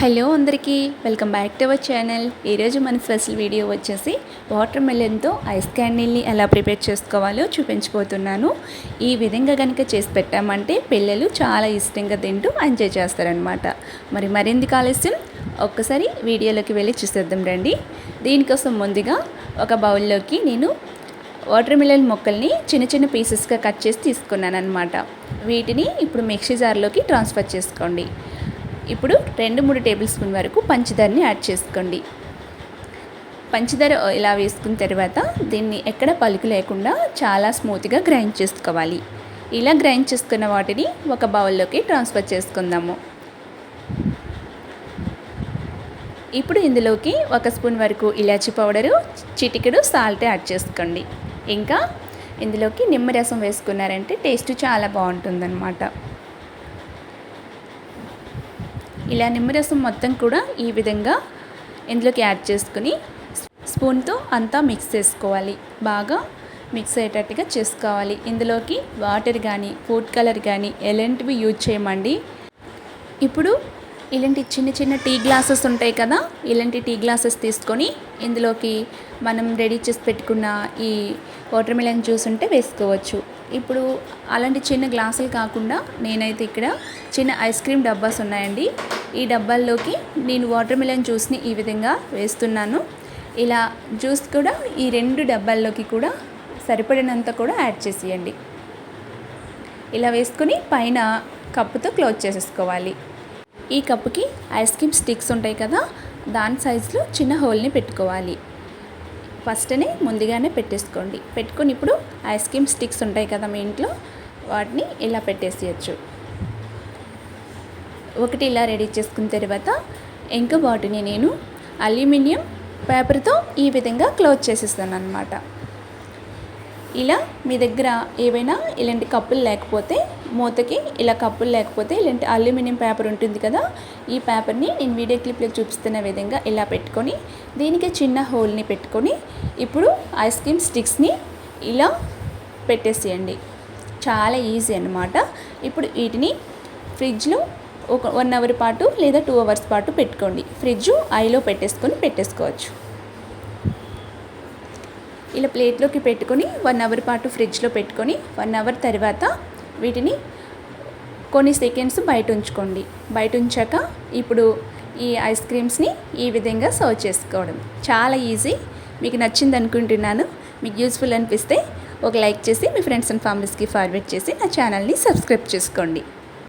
Hello అందరికీ welcome back to our channel. ఈరోజు మన స్పెషల్ వీడియో వచ్చేసి వాటర్ మెలన్తో ఐస్ క్యాండిల్ని ఎలా ప్రిపేర్ చేసుకోవాలో చూపించబోతున్నాను. ఈ విధంగా కనుక చేసి పెట్టామంటే పిల్లలు చాలా ఇష్టంగా తింటూ ఎంజాయ్ చేస్తారనమాట మరి మరింది ఆలస్యం? ఒక్కసారి వీడియోలోకి వెళ్ళి చూసేద్దాం రండి. దీనికోసం ముందుగా ఒక బౌల్లోకి నేను వాటర్ మిలన్ మొక్కల్ని చిన్న చిన్న పీసెస్గా కట్ చేసి తీసుకున్నాను అనమాట వీటిని ఇప్పుడు మిక్సీ జార్లోకి ట్రాన్స్ఫర్ చేసుకోండి. ఇప్పుడు రెండు మూడు టేబుల్ స్పూన్ వరకు పంచదారని యాడ్ చేసుకోండి. పంచదార ఇలా వేసుకున్న తర్వాత దీన్ని ఎక్కడ పలుకు లేకుండా చాలా స్మూత్గా గ్రైండ్ చేసుకోవాలి. ఇలా గ్రైండ్ చేసుకున్న వాటిని ఒక బౌల్లోకి ట్రాన్స్ఫర్ చేసుకుందాము. ఇప్పుడు ఇందులోకి ఒక స్పూన్ వరకు ఇలాచి పౌడరు చిటికెడు సాల్ట్ యాడ్ చేసుకోండి. ఇంకా ఇందులోకి నిమ్మరసం వేసుకున్నారంటే టేస్ట్ చాలా బాగుంటుందన్నమాట. ఇలా నిమ్మరసం మొత్తం కూడా ఈ విధంగా ఇందులోకి యాడ్ చేసుకుని స్పూన్తో అంతా మిక్స్ చేసుకోవాలి. బాగా మిక్స్ అయ్యేటట్టుగా చేసుకోవాలి. ఇందులోకి వాటర్ కానీ ఫుడ్ కలర్ కానీ ఎలాంటివి యూజ్ చేయమండి. ఇప్పుడు ఇలాంటి చిన్న చిన్న టీ గ్లాసెస్ ఉంటాయి కదా ఇలాంటి టీ గ్లాసెస్ తీసుకొని ఇందులోకి మనం రెడీ చేసి పెట్టుకున్న ఈ వాటర్ మిలన్ జ్యూస్ ఉంటే వేసుకోవచ్చు. ఇప్పుడు అలాంటి చిన్న గ్లాసులు కాకుండా నేనైతే ఇక్కడ చిన్న ఐస్ క్రీమ్ డబ్బాస్ ఉన్నాయండి. ఈ డబ్బాల్లోకి నేను వాటర్ మిలన్ జ్యూస్ని ఈ విధంగా వేస్తున్నాను. ఇలా జ్యూస్ కూడా ఈ రెండు డబ్బాల్లోకి కూడా సరిపడినంత కూడా యాడ్ చేసేయండి. ఇలా వేసుకొని పైన కప్పుతో క్లోజ్ చేసేసుకోవాలి. ఈ కప్పుకి ఐస్ క్రీమ్ స్టిక్స్ ఉంటాయి కదా దాని సైజులో చిన్న హోల్ని పెట్టుకోవాలి. ఫస్ట్నే ముందుగానే పెట్టేసుకోండి. పెట్టుకొని ఇప్పుడు ఐస్ క్రీమ్ స్టిక్స్ ఉంటాయి కదా మీ ఇంట్లో వాటిని ఇలా పెట్టేసేయచ్చు. ఒకటి ఇలా రెడీ చేసుకున్న తర్వాత ఇంకా వాటిని నేను అల్యూమినియం పేపర్తో ఈ విధంగా క్లోజ్ చేసేస్తాను అనమాట ఇలా మీ దగ్గర ఏవైనా ఇలాంటి కప్పులు లేకపోతే మూతకి ఇలా కప్పులు లేకపోతే ఇలాంటి అల్యూమినియం పేపర్ ఉంటుంది కదా ఈ పేపర్ని నేను వీడియో క్లిప్లో చూపిస్తున్న విధంగా ఇలా పెట్టుకొని దీనికి చిన్న హోల్ని పెట్టుకొని ఇప్పుడు ఐస్ క్రీమ్ స్టిక్స్ని ఇలా పెట్టేసేయండి. చాలా ఈజీ అనమాట ఇప్పుడు వీటిని ఫ్రిడ్జ్లో ఒక వన్ అవర్ పాటు లేదా టూ అవర్స్ పాటు పెట్టుకోండి. ఫ్రిడ్జ్ ఐలో పెట్టేసుకొని పెట్టేసుకోవచ్చు. ఇలా ప్లేట్లోకి పెట్టుకొని వన్ అవర్ పాటు ఫ్రిడ్జ్లో పెట్టుకొని వన్ అవర్ తర్వాత వీటిని కొన్ని సెకండ్స్ బయట ఉంచుకోండి. బయట ఉంచాక ఇప్పుడు ఈ ఐస్ క్రీమ్స్ని ఈ విధంగా సర్వ్ చేసుకోవడం. చాలా ఈజీ. మీకు నచ్చింది అనుకుంటున్నాను. మీకు యూస్ఫుల్ అనిపిస్తే ఒక లైక్ చేసి మీ ఫ్రెండ్స్ అండ్ ఫ్యామిలీస్కి ఫార్వర్డ్ చేసి నా ఛానల్ని సబ్స్క్రైబ్ చేసుకోండి.